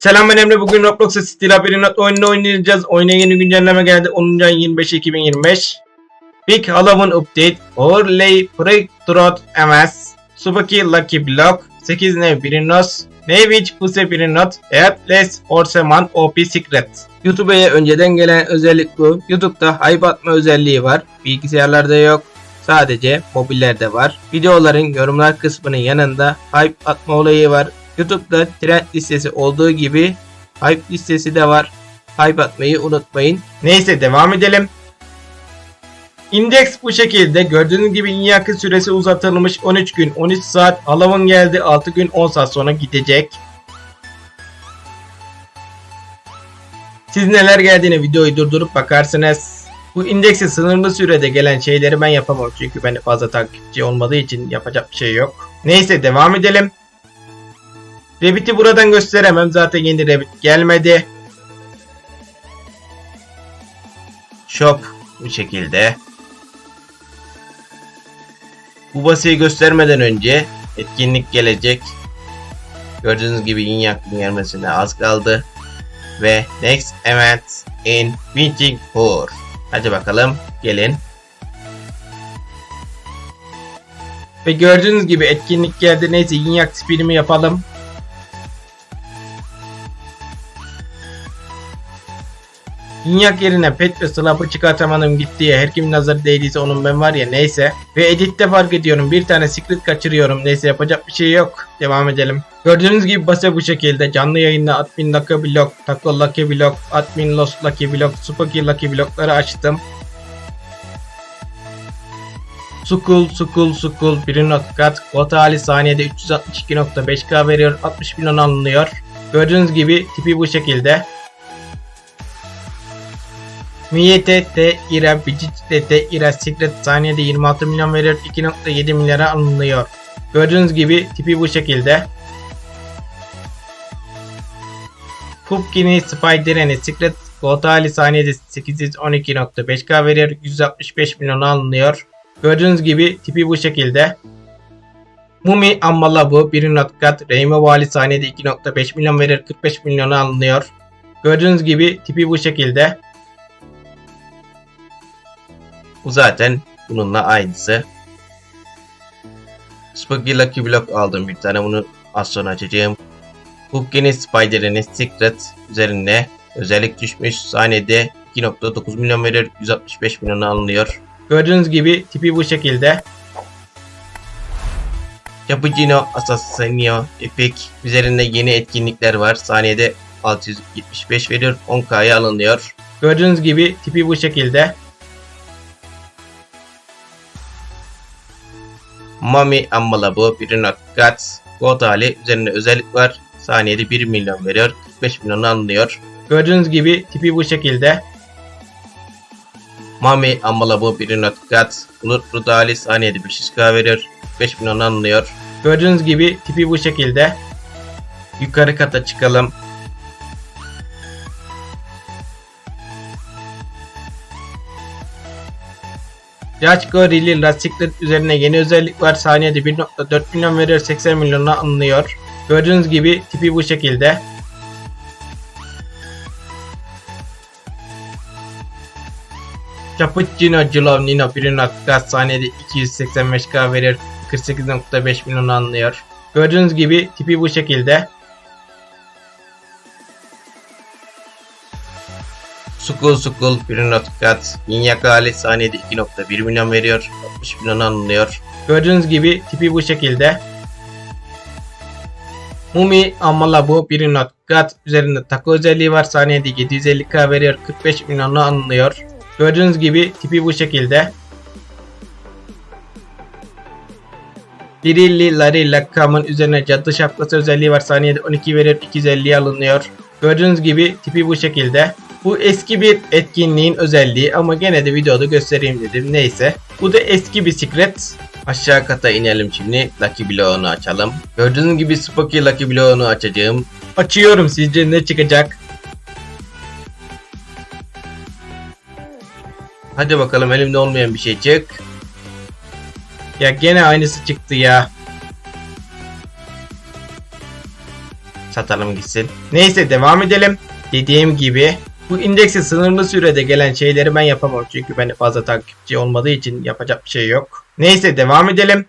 Selam ben Emre. Bugün Roblox'a Steel Aperinat oyununu oynayacağız. Oyuna yeni güncelleme geldi. 10. ayın 25 2025. Big Halloween Update. Overlay Breakthrough MS. Subaki Lucky Block. 8 Nev Birinos. Nevich Puse Birinot. Eatles Orseman OP Secret. YouTube'a önceden gelen özellik bu. YouTube'da hype atma özelliği var. Bilgisayarlarda yok. Sadece mobillerde var. Videoların yorumlar kısmının yanında hype atma olayı var. YouTube'da trend listesi olduğu gibi hype listesi de var. Hype atmayı unutmayın. Neyse devam edelim. İndeks bu şekilde. Gördüğünüz gibi inyakı süresi uzatılmış 13 gün 13 saat. Alavın geldi 6 gün 10 saat sonra gidecek. Siz neler geldiğini videoyu durdurup bakarsınız. Bu indekse sınırlı sürede gelen şeyleri ben yapamam. Çünkü benim fazla takipçi olmadığı için yapacak bir şey yok. Neyse devam edelim. Rabbit'i buradan gösteremem. Zaten yeni Rabbit gelmedi. Shop bu şekilde. Bu basıyı göstermeden önce etkinlik gelecek. Gördüğünüz gibi yin yakın gelmesine az kaldı. Ve next event in Waiting for. Hadi bakalım gelin. Ve gördüğünüz gibi etkinlik geldi. Neyse yin yak spinimi yapalım. Minyak yerine pet ve slap'ı çıkartamadım. Her kimin nazarı değdiyse onun ben var ya neyse. Ve editte fark ediyorum. Bir tane secret kaçırıyorum. Neyse yapacak bir şey yok. Devam edelim. Gördüğünüz gibi base bu şekilde. Canlı yayında admin lucky block, taco lucky block, admin lost lucky block, spooky lucky blockları açtım. Sukul, Sukul, Sukul, bir kat, kota hali saniyede 362.5k veriyor, 60 milyon alınıyor. Gördüğünüz gibi tipi bu şekilde. Miyete T ira Bicic T ira Secret saniyede 26 milyon veriyor 2.7 milyara alınıyor. Gördüğünüz gibi tipi bu şekilde. Pupkin'i Spider'ini Secret Gotali saniyede 812.5k veriyor 165 milyon alınıyor. Gördüğünüz gibi tipi bu şekilde. Mumi Ammalabu 1 kat Reyme Vali saniyede 2.5 milyon verir 45 milyona alınıyor. Gördüğünüz gibi tipi bu şekilde. Bu zaten bununla aynısı. Spooky Lucky Block aldım bir tane bunu az sonra açacağım. Hookkin'i Spider'ini Secret üzerine özellik düşmüş. Saniyede 2.9 milyon verir 165 milyona alınıyor. Gördüğünüz gibi tipi bu şekilde. Cappuccino Assassinio Epic üzerinde yeni etkinlikler var. Saniyede 675 veriyor 10k'ya alınıyor. Gördüğünüz gibi tipi bu şekilde. Mami Ammalabu, Birina Guts, God hali üzerinde özellik var. Saniyede 1 milyon veriyor. 45 milyon alınıyor. Gördüğünüz gibi tipi bu şekilde. Mami Ammalabu, Birina Guts, Bulut Rudali saniyede 500k veriyor. 5 milyon alınıyor. Gördüğünüz gibi tipi bu şekilde. Yukarı kata çıkalım. Yachko Rili lastikler üzerine yeni özellik var. Saniyede 1.4 milyon veriyor 80 milyona alınıyor. Gördüğünüz gibi tipi bu şekilde. Cappuccino Giovannino Bruno gaz saniyede 285k verir 48.5 milyon alınıyor. Gördüğünüz gibi tipi bu şekilde. Sukul Sukul Bruno Kat Minyak hali saniyede 2.1 milyon veriyor 60 milyon alınıyor. Gördüğünüz gibi tipi bu şekilde. Mumi Ammalabu Bruno Kat üzerinde takı özelliği var saniyede 750k veriyor 45 milyonla alınıyor. Gördüğünüz gibi tipi bu şekilde. Birilli Larry Lakam'ın üzerine cadı şapkası özelliği var. Saniyede 12 veriyor 250'ye alınıyor. Gördüğünüz gibi tipi bu şekilde. Bu eski bir etkinliğin özelliği ama gene de videoda göstereyim dedim. Neyse. Bu da eski bir secret. Aşağı kata inelim şimdi. Lucky Block'unu açalım. Gördüğünüz gibi Spooky Lucky Block'unu açacağım. Açıyorum sizce ne çıkacak? Hadi bakalım elimde olmayan bir şey çık. Ya gene aynısı çıktı ya. Satalım gitsin. Neyse devam edelim. Dediğim gibi bu indekse sınırlı sürede gelen şeyleri ben yapamam. Çünkü ben fazla takipçi olmadığı için yapacak bir şey yok. Neyse devam edelim.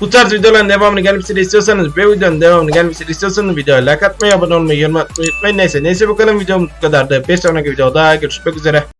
Bu tarz videoların devamını gelmesini istiyorsanız ve videonun devamını gelmesini istiyorsanız videoya like atmayı, abone olmayı, yorum atmayı unutmayın. Neyse neyse bakalım videomuz bu kadardı. Bir sonraki videoda görüşmek üzere.